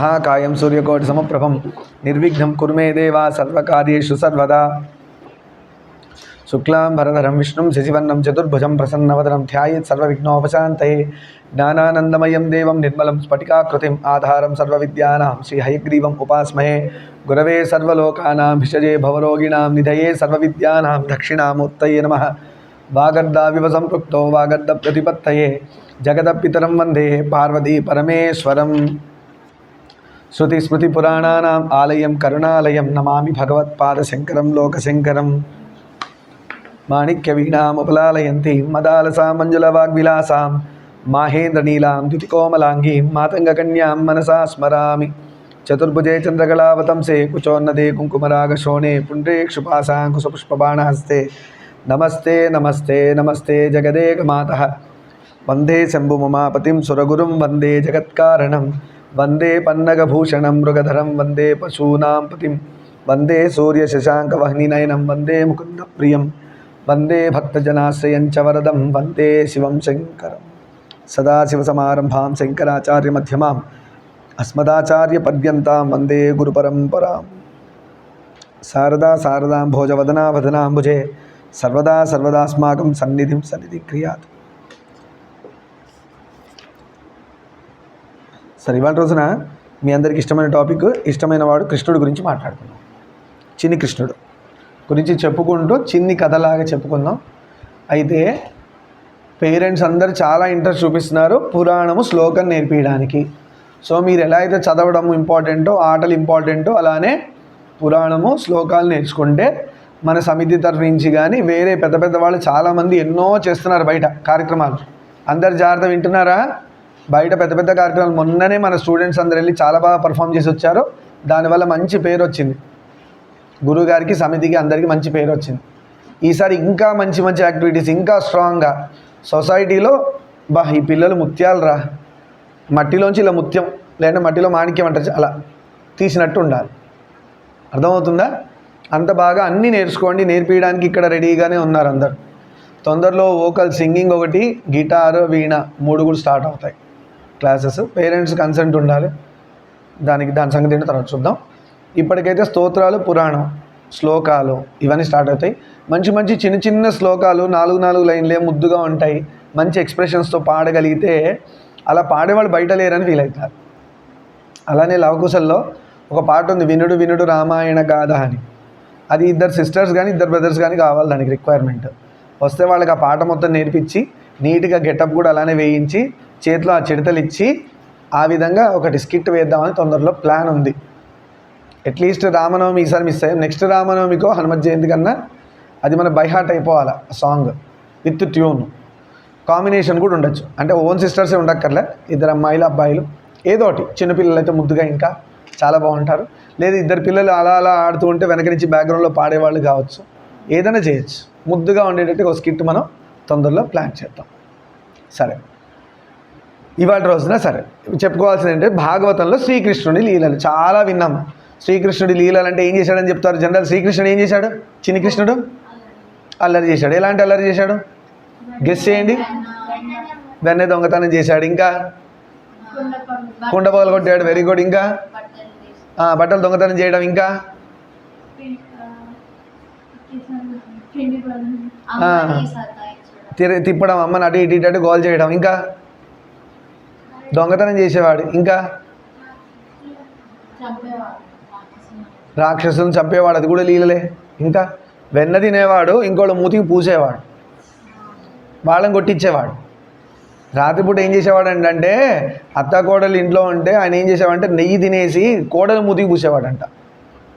महाकायं सूर्यकोटिसमप्रभं निर्विघ्नं कुरु मे देवा सर्वकार्येषु सर्वदा। शुक्लां भरधरं विष्णुं, शशिवर्णं, चतुर्भुजं प्रसन्नवदनं ध्यायेत् सर्वविघ्नोपशान्तये। ज्ञानानन्दमयं देवं निर्मलं स्फटिकाकृतिम् आधारं सर्वविद्यानां श्रीहयग्रीवम् उपास्महे गुरवे सर्वलोकानां भिषजे भवरोगिणां निधये सर्वविद्यानां दक्षिणामूर्तये नमः। वागर्धाविव सम्पृक्तो वागर्धप्रतिपत्तये जगदपितरं वंदे पार्वती परमेश्वरम्। श्रुतिस्मृतिपुराणानाम् आलयं करुणालयं नमामि भगवत्पादशङ्करं, लोकशङ्करं। माणिक्यवीणामुपलालयन्तीं, मदालसां, मञ्जुलवाग्विलासां, माहेन्द्रनीलां, द्युतिकोमलाङ्गीं, मातङ्गकन्यां मनसा स्मरामि। चतुर्भुजे चन्द्रकलावतंसे, कुचोन्नदे, कुङ्कुमरागशोणे पुण्ड्रेक्षुपाशाङ्कुशपुष्पबाणहस्ते नमस्ते नमस्ते नमस्ते, जगदेकमातः। वंदे शम्भुमुमापतिं सुरगुरुं वंदे जगत्कारणं వందే పన్నగభూషణం మృగధరం వందే పశూనాం పతిం వందే సూర్యశశాంకవహ్నినయనం వందే ముకుందప్రియం వందే భక్తజనాశ్రయం చ వరదం వందే శివం శంకరం సదాశివసమారంభాం శంకరాచార్యమధ్యమాం అస్మదాచార్యపర్యంతాం వందే గురుపరంపరాం శారదా శారదాం భోజవదనా వదనాంబుజే సర్వదా సర్వదాస్మాకం సన్నిధిం సన్నిధి క్రియాత్ సరే ఇవాళ రోజున మీ అందరికి ఇష్టమైన టాపిక్ ఇష్టమైన వాడు కృష్ణుడు గురించి మాట్లాడుకుందాం. చిన్ని కృష్ణుడు గురించి చెప్పుకుంటూ చిన్ని కథలాగా చెప్పుకుందాం. అయితే పేరెంట్స్ అందరు చాలా ఇంట్రెస్ట్ చూపిస్తున్నారు పురాణము శ్లోకం నేర్పించడానికి సో మీరు ఎలా అయితే చదవడం ఇంపార్టెంటో ఆటలు ఇంపార్టెంటో అలానే పురాణము శ్లోకాలు నేర్చుకుంటే మన సమితి తరఫు నుంచి కానీ వేరే పెద్ద పెద్ద వాళ్ళు చాలామంది ఎన్నో చేస్తున్నారు బయట కార్యక్రమాలు. అందరు జాగ్రత్త వింటున్నారా? బయట పెద్ద పెద్ద కార్యక్రమాలు మొన్ననే మన స్టూడెంట్స్ అందరు వెళ్ళి చాలా బాగా పర్ఫామ్ చేసి వచ్చారు. దానివల్ల మంచి పేరు వచ్చింది. గురువుగారికి సమితికి అందరికీ మంచి పేరు వచ్చింది. ఈసారి ఇంకా మంచి మంచి యాక్టివిటీస్ ఇంకా స్ట్రాంగ్గా సొసైటీలో బా ఈ పిల్లలు ముత్యాలు రా. మట్టిలోంచి ఇలా ముత్యం లేదంటే మట్టిలో మాణిక్యం అంటారు అలా తీసినట్టు ఉండాలి. అర్థమవుతుందా? అంత బాగా అన్నీ నేర్చుకోండి నేర్పించడానికి ఇక్కడ రెడీగానే ఉన్నారు అందరు. తొందరలో వోకల్ సింగింగ్ ఒకటి గిటార్ వీణ మూడు కూడా స్టార్ట్ అవుతాయి. క్లాసెస్ పేరెంట్స్ కన్సెంట్ ఉండాలి. దానికి దాని సంగతి ఏంటో తర్వాత చూద్దాం. ఇప్పటికైతే స్తోత్రాలు పురాణం శ్లోకాలు ఇవన్నీ స్టార్ట్ అవుతాయి. మంచి మంచి చిన్న చిన్న శ్లోకాలు నాలుగు నాలుగు లైన్లే ముద్దుగా ఉంటాయి. మంచి ఎక్స్ప్రెషన్స్తో పాడగలిగితే అలా పాడేవాళ్ళు బయట లేరని ఫీల్ అవుతారు. అలానే లవకుశల్లో ఒక పాట ఉంది వినుడు వినుడు రామాయణ గాథ అని. అది ఇద్దరు సిస్టర్స్ కానీ ఇద్దరు బ్రదర్స్ కానీ కావాలి దానికి రిక్వైర్మెంట్ వస్తే వాళ్ళకి ఆ పాట మొత్తం నేర్పించి నీట్గా గెటప్ కూడా అలానే వేయించి చేతిలో ఆ చిడతలు ఇచ్చి ఆ విధంగా ఒకటి స్కిట్ వేద్దామని తొందరలో ప్లాన్ ఉంది. అట్లీస్ట్ రామనవమి ఈసారి మిస్ అయ్యాం. నెక్స్ట్ రామనవమికో హనుమత్ జయంతి కన్నా అది మన బైహార్ట్ అయిపోవాలి ఆ సాంగ్ విత్ ట్యూన్. కాంబినేషన్ కూడా ఉండొచ్చు. అంటే ఓన్ సిస్టర్సే ఉండక్కర్లే ఇద్దరు అమ్మాయిలు అబ్బాయిలు ఏదో ఒకటి. చిన్నపిల్లలు అయితే ముద్దుగా ఇంకా చాలా బాగుంటారు. లేదు ఇద్దరు పిల్లలు అలా అలా ఆడుతూ ఉంటే వెనక నుంచి బ్యాక్గ్రౌండ్లో పాడేవాళ్ళు కావచ్చు. ఏదైనా చేయొచ్చు. ముద్దుగా ఉండేటట్టు ఒక స్కిట్ మనం తొందరలో ప్లాన్ చేద్దాం. సరే. ఇవాళ రోజున సరే చెప్పుకోవాల్సింది ఏంటంటే భాగవతంలో శ్రీకృష్ణుడి లీలలు చాలా విన్నాం. శ్రీకృష్ణుడి లీలలు అంటే ఏం చేశాడని చెప్తారు? జనరల్ శ్రీకృష్ణుడు ఏం చేశాడు? చిన్ని కృష్ణుడు అల్లరి చేశాడు. ఎలాంటి అల్లరి చేశాడు? గెస్ చేయండి. వెన్నె దొంగతనం చేశాడు ఇంకా. కుండ పగలు కొట్టాడు. Very good. ఇంకా? బట్టలు దొంగతనం చేయడం ఇంకా? తిప్పడం అమ్మని అటు ఇటు ఇటు అటు గోల్ చేయడం ఇంకా? దొంగతనం చేసేవాడు. ఇంకా? రాక్షసులను చంపేవాడు అది కూడా లీలలే. ఇంకా? వెన్న తినేవాడు ఇంకోళ్ళ మూతికి పూసేవాడు. వాళ్ళని కొట్టించేవాడు రాత్రిపూట ఏం చేసేవాడు అంటే అత్త కోడలు ఇంట్లో ఉంటే ఆయన ఏం చేసేవాడంటే నెయ్యి తినేసి కోడలు మూతికి పూసేవాడంట.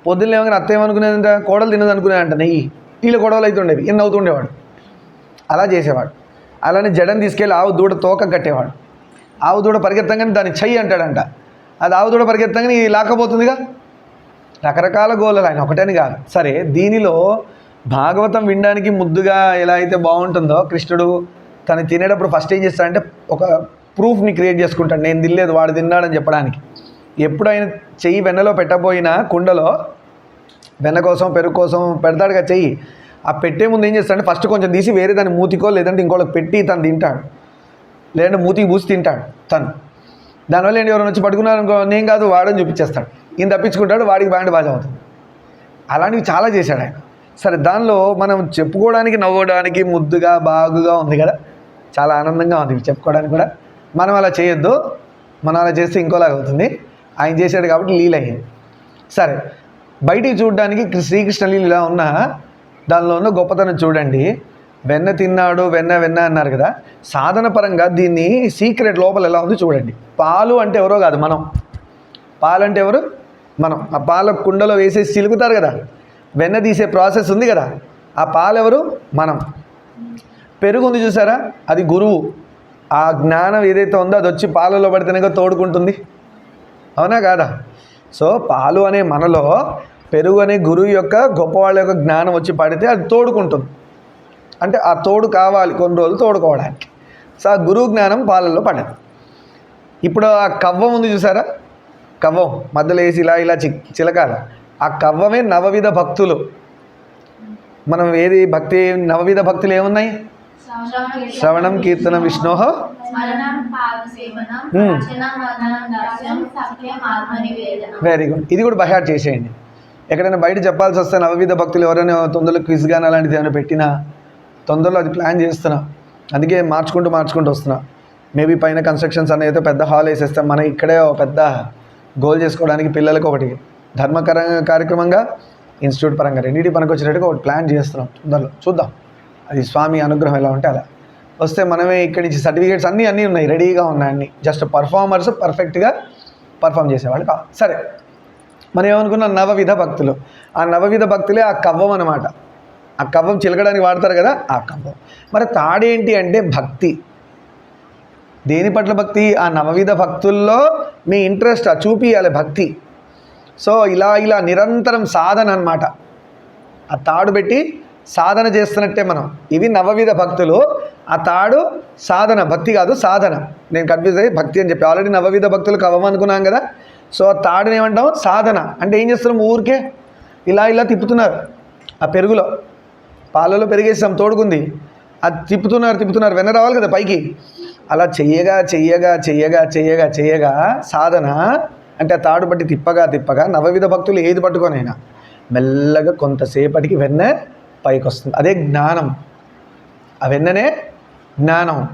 పొద్దున్న ఏమన్నా అత్త ఏమనుకునేదంట? కోడలు తినదనుకునేదంట నెయ్యి. వీళ్ళ గొడవలు అవుతుండేవి ఎన్ని అవుతుండేవాడు. అలా చేసేవాడు. అలానే జడని తీసుకెళ్ళి ఆవు దూడ తోక కట్టేవాడు. ఆవు దూడ పరిగెత్తంగానే దాన్ని చెయ్యి అంటాడంట. అది ఆవు దూడ పరిగెత్తంగానే ఇది లాకపోతుందిగా రకరకాల గోళలు ఆయన ఒకటని కాదు. సరే దీనిలో భాగవతం వినడానికి ముద్దుగా ఎలా అయితే బాగుంటుందో కృష్ణుడు తను తినేటప్పుడు ఫస్ట్ ఏం చేస్తాడంటే ఒక ప్రూఫ్ని క్రియేట్ చేసుకుంటాడు. నేను తినలేదు వాడు తిన్నాడని చెప్పడానికి. ఎప్పుడైనా చెయ్యి వెన్నలో పెట్టబోయినా కుండలో వెన్న కోసం పెరుగు కోసం పెడతాడు కదా చెయ్యి. ఆ పెట్టే ముందు ఏం చేస్తాడంటే ఫస్ట్ కొంచెం తీసి వేరే దాన్ని మూతికో లేదంటే ఇంకోళ్ళకి పెట్టి తను తింటాడు. లేదంటే మూతికి పూసి తింటాడు తను. దానివల్ల ఏంటి ఎవరైనా వచ్చి పట్టుకున్నారనుకో నేను కాదు వాడని చూపించేస్తాడు. ఈయన తప్పించుకుంటాడు వాడికి బ్యాండ్ బాగా అవుతుంది. అలాంటివి చాలా చేశాడు ఆయన. సరే దానిలో మనం చెప్పుకోవడానికి నవ్వడానికి ముద్దుగా బాగుగా ఉంది కదా. చాలా ఆనందంగా ఉంది ఇవి చెప్పుకోవడానికి కూడా. మనం అలా చేయొద్దు. మనం అలా చేస్తే ఇంకోలాగా అవుతుంది. ఆయన చేశాడు కాబట్టి లీల అయ్యింది సరే బయటికి చూడడానికి శ్రీకృష్ణ లీల ఇలా ఉన్న దానిలో ఉన్న గొప్పతనం చూడండి. వెన్న తిన్నాడు వెన్న వెన్న అన్నారు కదా. సాధన పరంగా దీన్ని సీక్రెట్ లోపల ఎలా ఉంది చూడండి. పాలు అంటే ఎవరో కాదు మనం. పాలు అంటే ఎవరు? మనం. ఆ పాల కుండలో వేసేసి చిలుకుతారు కదా. వెన్న తీసే ప్రాసెస్ ఉంది కదా. ఆ పాలు ఎవరు? మనం. పెరుగు ఉంది చూసారా? అది గురువు. ఆ జ్ఞానం ఏదైతే ఉందో అది వచ్చి పాలలో పడితేనే తోడుకుంటుంది. అవునా కాదా? సో పాలు అనే మనలో పెరుగు అనే గురువు యొక్క గొప్పవాళ్ళ యొక్క జ్ఞానం వచ్చి పడితే అది తోడుకుంటుంది. అంటే ఆ తోడు కావాలి కొన్ని రోజులు తోడుకోవడానికి. సో ఆ గురువు జ్ఞానం పాలల్లో పడదు ఇప్పుడు ఆ కవ్వం ఉంది చూసారా? కవ్వం. మధ్యలో వేసి ఇలా ఇలా చి చిలకాల. ఆ కవ్వమే నవవిధ భక్తులు. మనం ఏది భక్తి నవవిధ భక్తులు ఏమున్నాయి? శ్రవణం కీర్తనం విష్ణోహ. వెరీ గుడ్ ఇది కూడా బహాట్ చేసేయండి. ఎక్కడైనా బయట చెప్పాల్సి వస్తే నవవిధ భక్తులు ఎవరైనా తొందరలో క్విజ్ గాన్ అలాంటిది ఏమైనా పెట్టినా తొందరలో అది ప్లాన్ చేస్తున్నా. అందుకే మార్చుకుంటూ మార్చుకుంటూ వస్తున్నా. మేబీ పైన కన్స్ట్రక్షన్స్ అనేది పెద్ద హాల్ వేసేస్తాం. మనం ఇక్కడే ఒక పెద్ద గోల్ చేసుకోవడానికి పిల్లలకు ఒకటి. ధర్మకర కార్యక్రమంగా ఇన్స్టిట్యూట్ పరంగా రెండింటి పనికి వచ్చేటట్టుగా ఒకటి ప్లాన్ చేస్తున్నాం. తొందరలో చూద్దాం. అది స్వామి అనుగ్రహం ఎలా ఉంటే అలా. వస్తే మనమే ఇక్కడి నుంచి సర్టిఫికేట్స్ అన్నీ అన్నీ ఉన్నాయి. రెడీగా ఉన్నాయి అన్నీ. జస్ట్ పర్ఫార్మర్స్ పర్ఫెక్ట్గా పర్ఫామ్ చేసేవాళ్ళు కాదు. సరే. మనం ఏమనుకున్నాం? నవవిధ భక్తులు. ఆ నవవిధ భక్తులే ఆ కవ్వం అనమాట ఆ కవ్వం చిలకడానికి వాడతారు కదా ఆ కవ్వం. మరి తాడేంటి అంటే భక్తి. దేని పట్ల భక్తి? ఆ నవవిధ భక్తుల్లో మీ ఇంట్రెస్ట్ ఆ చూపియాలి భక్తి. సో ఇలా ఇలా నిరంతరం సాధన అన్నమాట. ఆ తాడు పెట్టి సాధన చేస్తున్నట్టే మనం. ఇవి నవవిధ భక్తులు. ఆ తాడు సాధన భక్తి కాదు సాధన. నేను కన్ఫ్యూజ్ అయ్యి భక్తి అని చెప్పి. ఆల్రెడీ నవవిధ భక్తులు కవ్వమనుకున్నాం కదా. సో ఆ తాడుని ఏమంటాం? సాధన. అంటే ఏం చేస్తున్నాం ఊరికే? ఇలా ఇలా తిప్పుతున్నారు. ఆ పెరుగులో. పాలలో పెరిగేసాం తోడుకుంది. అది తిప్పుతున్నారు తిప్పుతున్నారు వెన్న రావాలి కదా పైకి. అలా చెయ్యగా చెయ్యగా చెయ్యగా చెయ్యగా చెయ్యగా సాధన అంటే ఆ తాడు బట్టి తిప్పగా తిప్పగా నవవిధ భక్తులు ఏది పట్టుకొనైనా మెల్లగా కొంతసేపటికి వెన్న పైకి వస్తుంది అదే జ్ఞానం. ఆ వెన్ననే జ్ఞానం.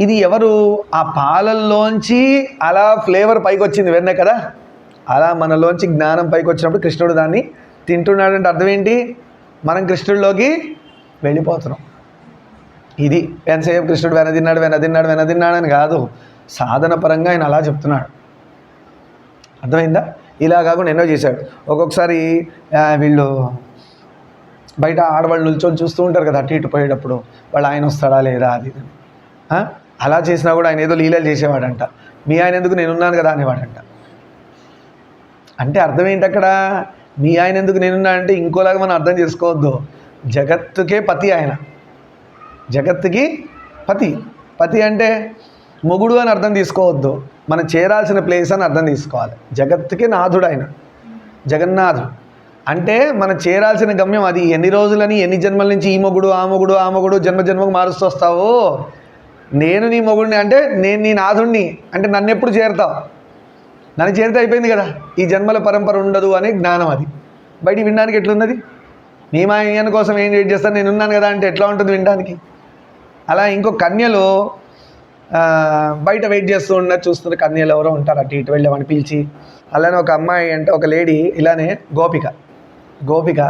ఇది ఎవరు? ఆ పాలల్లోంచి అలా ఫ్లేవర్ పైకి వచ్చింది వెన్న కదా. అలా మనలోంచి జ్ఞానం పైకి వచ్చినప్పుడు కృష్ణుడు దాన్ని తింటున్నాడంటే అర్థం ఏంటి? మనం కృష్ణుడిలోకి వెళ్ళిపోతున్నాం. ఇది ఎంతసేపు కృష్ణుడు వెనదిన్నాడు వెనదిన్నాడు వెనదిన్నాడని అని కాదు. సాధన పరంగా ఆయన అలా చెప్తున్నాడు. అర్థమైందా? ఇలా కాకుండా ఎన్నో చేశాడు. ఒక్కొక్కసారి వీళ్ళు బయట ఆడవాళ్ళు నిల్చొని చూస్తూ ఉంటారు కదా అటు ఇటు పోయేటప్పుడు వాళ్ళు ఆయన వస్తాడా లేదా? అది అని. అలా చేసినా కూడా ఆయన ఏదో లీలలు చేసేవాడంట. మీ ఆయన ఎందుకు నేనున్నాను కదా అనేవాడంట. అంటే అర్థం ఏంటి అక్కడ? మీ ఆయన ఎందుకు నేనున్నా అంటే ఇంకోలాగా మనం అర్థం చేసుకోవద్దు. జగత్తుకే పతి ఆయన. జగత్తుకి పతి. పతి అంటే మొగుడు అని అర్థం తీసుకోవద్దు. మనం చేరాల్సిన ప్లేస్ అని అర్థం తీసుకోవాలి. జగత్తుకి నాథుడు ఆయన. జగన్నాథుడు. అంటే మనం చేరాల్సిన గమ్యం అది. ఎన్ని రోజులని ఎన్ని జన్మల నుంచి ఈ మొగుడు ఆ మొగుడు ఆ మొగుడు జన్మ జన్మకు మారుస్తూ వస్తావు? నేను నీ మొగుడిని అంటే నేను నీ నాథుడిని అంటే నన్ను ఎప్పుడు చేరుతావు? నన్ను చేరితే అయిపోయింది కదా. ఈ జన్మల పరంపర ఉండదు అనే జ్ఞానం అది. బయట వినడానికి ఎట్లున్నది మీ మా కోసం ఏం వెయిట్ చేస్తాను? నేను ఉన్నాను కదా అంటే ఎట్లా ఉంటుంది వినడానికి? అలా ఇంకో కన్యలు బయట వెయిట్ చేస్తూ ఉన్న చూస్తున్న కన్యలు ఎవరో ఉంటారు. అటు ఇటు వెళ్ళామని పిలిచి అలానే ఒక అమ్మాయి అంటే ఒక లేడీ ఇలానే గోపిక. గోపిక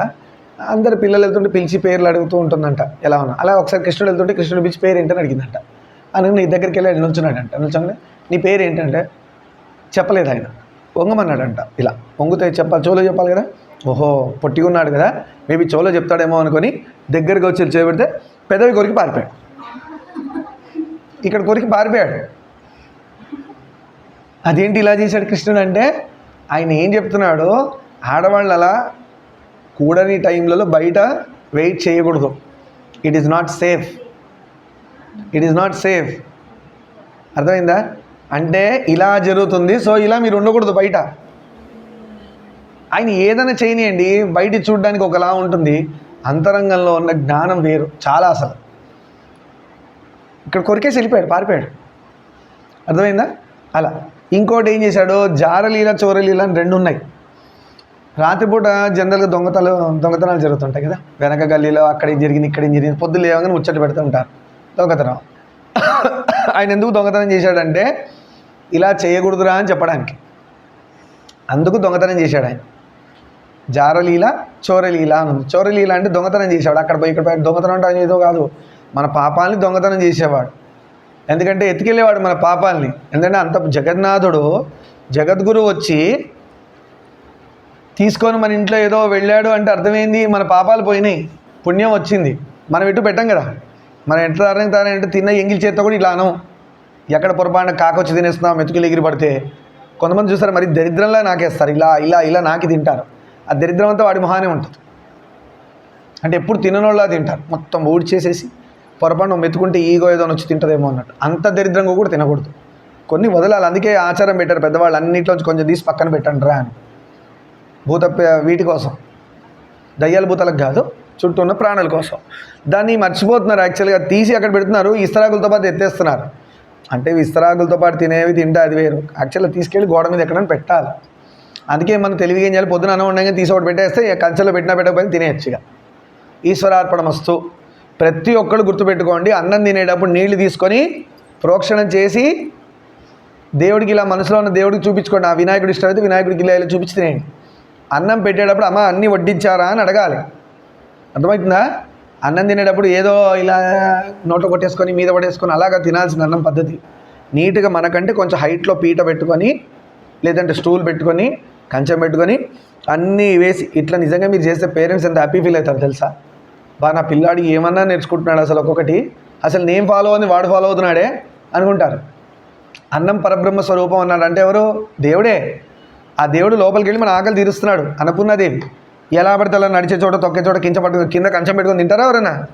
అందరు పిల్లలు వెళ్తుంటే పిలిచి పేర్లు అడుగుతూ ఉంటుందంట. ఎలా ఉన్నా. అలా ఒకసారి కృష్ణుడు వెళ్తుంటే కృష్ణుడు పిలిచి పేరు ఏంటని అడిగిందంట అని నీ దగ్గరికి వెళ్ళి నిల్చున్నాడంట నిల్చొని నీ పేరు ఏంటంటే చెప్పలేదు ఆయన. వంగమన్నాడంట ఇలా వంగితే చెప్పాలి చోలో చెప్పాలి కదా? ఓహో పొట్టిగా ఉన్నాడు కదా? మేబీ చోలో చెప్తాడేమో అనుకొని దగ్గరికి వచ్చి చేపెడితే పెదవి కొరికి పారిపోయాడు. ఇక్కడ కొరికి పారిపోయాడు. అదేంటి ఇలా చేశాడు కృష్ణుడు అంటే ఆయన ఏం చెప్తున్నాడు ఆడవాళ్ళు అలా కూడని టైంలలో బయట వెయిట్ చేయకూడదు. It is not safe it is not safe అర్థమైందా? అంటే ఇలా జరుగుతుంది. సో ఇలా మీరు ఉండకూడదు బయట. ఆయన ఏదైనా చేయనియండి. బయట చూడడానికి ఒకలా ఉంటుంది. అంతరంగంలో ఉన్న జ్ఞానం వేరు. చాలా అసలు. ఇక్కడ కొరికేసి వెళ్ళిపోయాడు పారిపోయాడు. అర్థమైందా? అలా. ఇంకోటి ఏం చేశాడు? జారలీల చోరలీల అని రెండు ఉన్నాయి. రాత్రిపూట జనరల్గా దొంగతనాలు దొంగతనాలు జరుగుతుంటాయి కదా. వెనక గల్లీలో అక్కడ ఏం జరిగింది ఇక్కడ ఏం జరిగింది. పొద్దు లేవగానే ముచ్చట పెడుతూ ఉంటారు. దొంగతనం. ఆయన ఎందుకు దొంగతనం చేశాడంటే ఇలా చేయకూడదురా అని చెప్పడానికి. అందుకు దొంగతనం చేశాడు ఆయన. జారలీల చోరలీల అని ఉంది. చోరలీల అంటే దొంగతనం చేసేవాడు. అక్కడ పోయి ఇక్కడ పోయి దొంగతనం అంటే ఏదో కాదు. మన పాపాలని దొంగతనం చేసేవాడు. ఎందుకంటే ఎత్తుకెళ్ళేవాడు మన పాపాలని. ఎందుకంటే అంత జగన్నాథుడు జగద్గురు వచ్చి తీసుకొని మన ఇంట్లో ఏదో వెళ్ళాడు అంటే అర్థమైంది మన పాపాలు పోయినాయి. పుణ్యం వచ్చింది. మనం ఎటు పెట్టం కదా? మనం ఎట్లా తారంటే తిన్న ఎంగిల్ చేత్తో కూడా ఇలా ఎక్కడ పొరపాటున కాకొచ్చి తినేస్తున్నాం మెతుకులు ఎగిరి పడితే? కొంతమంది చూస్తారు మరి దరిద్రంలా నాకేస్తారు. ఇలా ఇలా ఇలా నాకి తింటారు. ఆ దరిద్రం అంతా వాడి మొహానే ఉంటుంది. అంటే ఎప్పుడు తిననోళ్ళ తింటారు. మొత్తం ఊడ్చేసేసి పొరపాటు పొరపాటున మెతుకుంటే ఈగో ఏదో వచ్చి తింటుందేమో అన్నట్టు. అంత దరిద్రంగా కూడా తినకూడదు. కొన్ని వదలాలి. అందుకే ఆచారం పెట్టారు పెద్దవాళ్ళు. అన్నింటిలోంచి కొంచెం తీసి పక్కన పెట్టండి రా అని. భూత వీటి కోసం. దయ్యాల భూతాలకు కాదు చుట్టూ ఉన్న ప్రాణుల కోసం. దాన్ని మర్చిపోతున్నారు. యాక్చువల్గా తీసి అక్కడ పెడుతున్నారు. ఇస్తరాకులతో పాటు ఎత్తేస్తున్నారు. అంటే విస్తరాకులతో పాటు తినేవి తింటే అది వేరు. యాక్చువల్గా తీసుకెళ్ళి గోడ మీద ఎక్కడైనా పెట్టాలి. అందుకే మనం తెలివిగా ఏం చేయాలి? పొద్దున అన్నం ఉండగా తీసి ఒకటి పెట్టేస్తే కంచెలో పెట్టినా పెట్టకపోయినా తినేయచ్చు ఇక ఈశ్వరార్పణమస్తు ప్రతి ఒక్కరు గుర్తుపెట్టుకోండి అన్నం తినేటప్పుడు నీళ్ళు తీసుకొని ప్రోక్షణం చేసి దేవుడికి ఇలా మనసులో ఉన్న దేవుడికి చూపించుకోండి. ఆ వినాయకుడు ఇష్టమైతే వినాయకుడికి ఇలా ఇలా చూపించి తినేయండి. అన్నం పెట్టేటప్పుడు అమ్మ అన్నీ వడ్డించారా? అని అడగాలి. అర్థమవుతుందా? అన్నం తినేటప్పుడు ఏదో ఇలా నోట్లో కొట్టేసుకొని మీద పడేసుకొని అలాగా తినాల్సిన అన్నం పద్ధతి. నీట్గా మనకంటే కొంచెం హైట్లో పీట పెట్టుకొని లేదంటే స్టూల్ పెట్టుకొని కంచెం పెట్టుకొని అన్నీ వేసి ఇట్లా నిజంగా మీరు చేస్తే పేరెంట్స్ ఎంత హ్యాపీ ఫీల్ అవుతారు తెలుసా? బా నా పిల్లాడు ఏమన్నా నేర్చుకుంటున్నాడు అసలు ఒక్కొక్కటి. అసలు నేను ఫాలో అవుతుంది వాడు ఫాలో అవుతున్నాడే అనుకుంటారు. అన్నం పరబ్రహ్మ స్వరూపం అన్నాడు. అంటే ఎవరు? దేవుడే. ఆ దేవుడు లోపలికి వెళ్ళి మన ఆకలి తీరుస్తున్నాడు అన్నపూర్ణాదేవి ఎలా పడితే అలా నడిచే చోట తొక్కే చోట కింద పట్టుకుని కింద కంచం పెట్టుకొని తింటారా ఎవరైనా?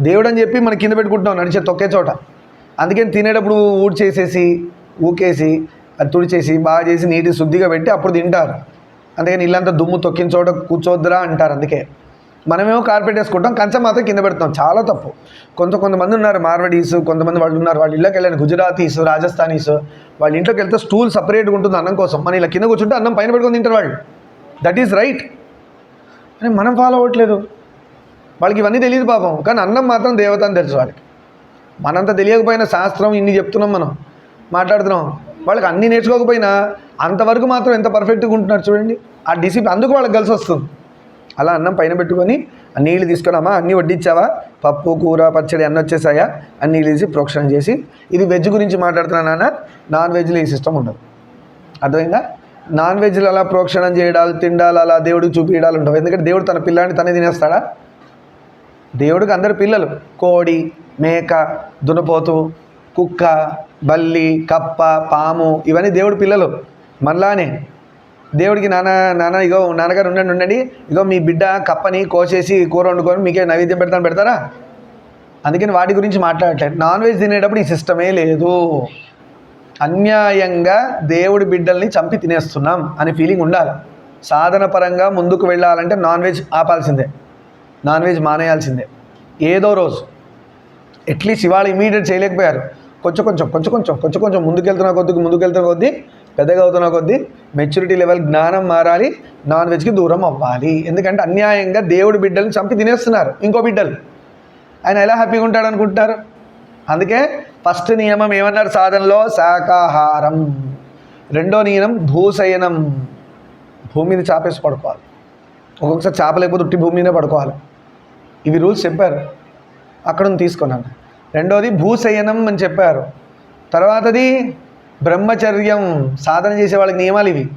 దేవుడు అని చెప్పి మనం కింద పెట్టుకుంటున్నాం నడిచే తొక్కే చోట. అందుకని తినేటప్పుడు ఊడ్చేసేసి ఊకేసి అది తుడిచేసి బాగా చేసి నీటి శుద్ధిగా పెట్టి అప్పుడు తింటారు. అందుకని ఇల్లంతా దుమ్ము తొక్కిన చోట కూర్చోద్దురా అంటారు అందుకే. మనమేమో కార్పెట్ వేసుకుంటాం కంచం మాత్రం కింద పెడతాం చాలా తప్పు. కొంత కొంతమంది ఉన్నారు మార్వడీస్ కొంతమంది వాళ్ళు ఉన్నారు వాళ్ళ ఇళ్ళకి వెళ్ళాను గుజరాతీస్ రాజస్థానీస్ వాళ్ళ ఇంట్లోకి వెళ్తే స్టూల్ సపరేట్గా ఉంటుంది అన్నం కోసం. మన ఇలా కింద కూర్చుంటే అన్నం పైన పెట్టుకొని తింటారు వాళ్ళు. దట్ ఈస్ రైట్ అని మనం ఫాలో అవ్వట్లేదు. వాళ్ళకి ఇవన్నీ తెలియదు పాపం. కానీ అన్నం మాత్రం దేవత అని తెలుసు వాళ్ళకి. మనంత తెలియకపోయినా శాస్త్రం ఇన్ని చెప్తున్నాం మనం. మాట్లాడుతున్నాం. వాళ్ళకి అన్నీ నేర్చుకోకపోయినా అంతవరకు మాత్రం ఎంత పర్ఫెక్ట్గా ఉంటున్నారు చూడండి. ఆ డిసిప్లిన్ అందుకు వాళ్ళకి కలిసి వస్తుంది. అలా అన్నం పైన పెట్టుకొని ఆ నీళ్ళు తీసుకున్నామా అన్నీ వడ్డించావా పప్పు కూర పచ్చడి అన్నీ వచ్చేసాయా? అన్ని నీళ్ళు తీసి ప్రోక్షణ చేసి ఇది వెజ్ గురించి మాట్లాడుతున్నా నాన్న. నాన్ వెజ్లో ఈ సిస్టమ్ ఉండదు. అర్థమైందా? నాన్ వెజ్లు అలా ప్రోక్షణం చేయడాలు తిండాలు అలా దేవుడికి చూపించడాలు ఉంటావు ఎందుకంటే దేవుడు తన పిల్లాన్ని తనే తినేస్తాడా? దేవుడికి అందరు పిల్లలు. కోడి మేక దునపోతు కుక్క బల్లి కప్ప పాము ఇవన్నీ దేవుడి పిల్లలు. మళ్ళానే దేవుడికి నాన్న నాన్న ఇగో నాన్నగారు ఉండండి ఉండండి. ఇగో మీ బిడ్డ కప్పని కోసేసి కూర వండుకొని మీకే నైవేద్యం పెడతాను పెడతారా? అందుకని వాటి గురించి మాట్లాడట్లేదు. నాన్ వెజ్ తినేటప్పుడు ఈ సిస్టమే లేదు. అన్యాయంగా దేవుడి బిడ్డల్ని చంపి తినేస్తున్నాం అనే ఫీలింగ్ ఉండాలి. సాధన పరంగా ముందుకు వెళ్ళాలంటే నాన్ వెజ్ ఆపాల్సిందే. నాన్ వెజ్ మానేయాల్సిందే. ఏదో రోజు. అట్లీస్ట్ ఇవాళ ఇమీడియట్ చేయలేకపోయారు. కొంచెం కొంచెం కొంచెం కొంచెం కొంచెం కొంచెం ముందుకెళ్తున్న కొద్ది ముందుకెళ్తున్న కొద్దీ పెద్దగా అవుతున్న కొద్దీ మెచ్యూరిటీ లెవెల్ జ్ఞానం మారాలి నాన్ వెజ్కి దూరం అవ్వాలి. ఎందుకంటే అన్యాయంగా దేవుడి బిడ్డల్ని చంపి తినేస్తున్నారు. ఇంకో బిడ్డలు. ఆయన ఎలా హ్యాపీగా ఉంటాడు అనుకుంటున్నారు? అందుకే ఫస్ట్ నియమం ఏమన్నారు సాధనలో? శాకాహారం. రెండో నియమం భూశయనం. భూమి మీద చాపేసి పడుకోవాలి. ఒక్కొక్కసారి చేప లేకపోతే ఉట్టి భూమి మీదే పడుకోవాలి. ఇవి రూల్స్ చెప్పారు. అక్కడ నుంచి తీసుకున్నాను రెండోది భూశయనం అని చెప్పారు. తర్వాతది బ్రహ్మచర్యం. సాధన చేసే వాళ్ళకి నియమాలు ఇవి.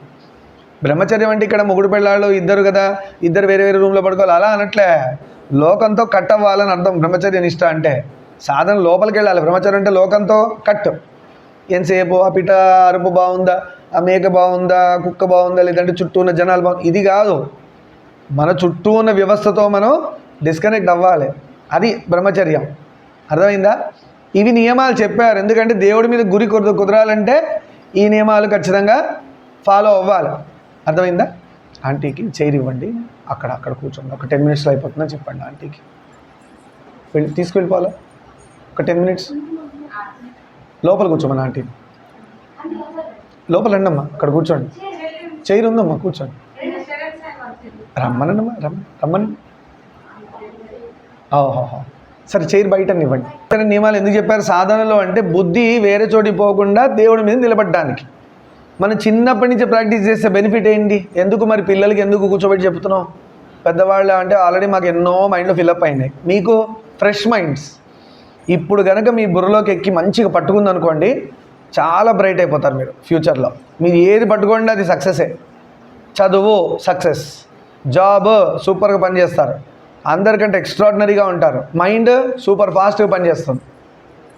బ్రహ్మచర్యం అంటే ఇక్కడ మొగుడు పెళ్ళాళ్ళు ఇద్దరు కదా ఇద్దరు వేరే వేరే రూమ్లో పడుకోవాలి. అలా అనట్లే. లోకంతో కట్ అవ్వాలని అర్థం బ్రహ్మచర్య నిష్ట అంటే. సాధన లోపలికి వెళ్ళాలి బ్రహ్మచర్యం అంటే లోకంతో కట్. ఎంతసేపు ఆ పిట అరుపు బాగుందా? ఆ మేక బాగుందా? కుక్క బాగుందా? లేదంటే చుట్టూ ఉన్న జనాలు బాగుంది ఇది కాదు. మన చుట్టూ ఉన్న వ్యవస్థతో మనం డిస్కనెక్ట్ అవ్వాలి. అది బ్రహ్మచర్యం. అర్థమైందా? ఇవి నియమాలు చెప్పారు. ఎందుకంటే దేవుడి మీద గురి కుదర కుదరాలంటే ఈ నియమాలు ఖచ్చితంగా ఫాలో అవ్వాలి. అర్థమైందా? ఆంటీకి చైర్ ఇవ్వండి. అక్కడ అక్కడ కూర్చోండి. ఒక టెన్ మినిట్స్లో అయిపోతుందని చెప్పండి ఆంటీకి. వెళ్ళి తీసుకెళ్ళిపోవాలా? ఒక టెన్ మినిట్స్. లోపల కూర్చోమని ఆంటీ లోపల రండమ్మా అక్కడ కూర్చోండి. చైర్ ఉందమ్మా కూర్చోండి. రమ్మనండమ్మా రమ్మ రమ్మని. ఓహోహో సరే చైర్ బయట ఇవ్వండి నియమాలు ఎందుకు చెప్పారు? సాధనలో అంటే బుద్ధి వేరే చోటికి పోకుండా దేవుడి మీద నిలబడడానికి. మనం చిన్నప్పటి నుంచి ప్రాక్టీస్ చేస్తే బెనిఫిట్ ఏంటి? ఎందుకు మరి పిల్లలకి ఎందుకు కూర్చోబెట్టి చెప్తున్నాం పెద్దవాళ్ళు అంటే ఆల్రెడీ మాకు ఎన్నో మైండ్లో ఫిల్అప్ అయినాయి. మీకు ఫ్రెష్ మైండ్స్. ఇప్పుడు కనుక మీ బుర్రలోకి ఎక్కి మంచిగా పట్టుకుంది అనుకోండి చాలా బ్రైట్ అయిపోతారు మీరు ఫ్యూచర్లో మీరు ఏది పట్టుకోండి అది సక్సెసే చదువు సక్సెస్ జాబ్ సూపర్గా పనిచేస్తారు. అందరికంటే ఎక్స్ట్రాడినరీగా ఉంటారు. మైండ్ సూపర్ ఫాస్ట్గా పనిచేస్తుంది.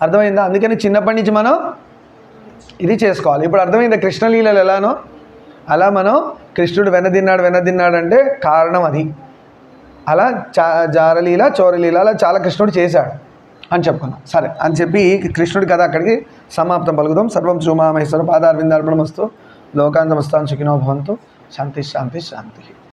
అర్థమైందా? అందుకని చిన్నప్పటి నుంచి మనం ఇది చేసుకోవాలి. ఇప్పుడు అర్థమైందా? కృష్ణలీలలు ఎలానో? అలా మనం కృష్ణుడు వెనదిన్నాడు వెనదిన్నాడు అంటే కారణం అది. అలా చా జారలీల చోరలీల అలా చాలా కృష్ణుడు చేశాడు. అని చెప్పుకున్నాం. సరే అని చెప్పి కృష్ణుడి కథ అక్కడికి సమాప్తం పలుకుదాం. సర్వం శ్రీమామేశ్వర పాదార్విందార్పణమస్తు. లోకాంతమస్తాన్ సుఖినో భవంతు. శాంతి శాంతి శాంతి.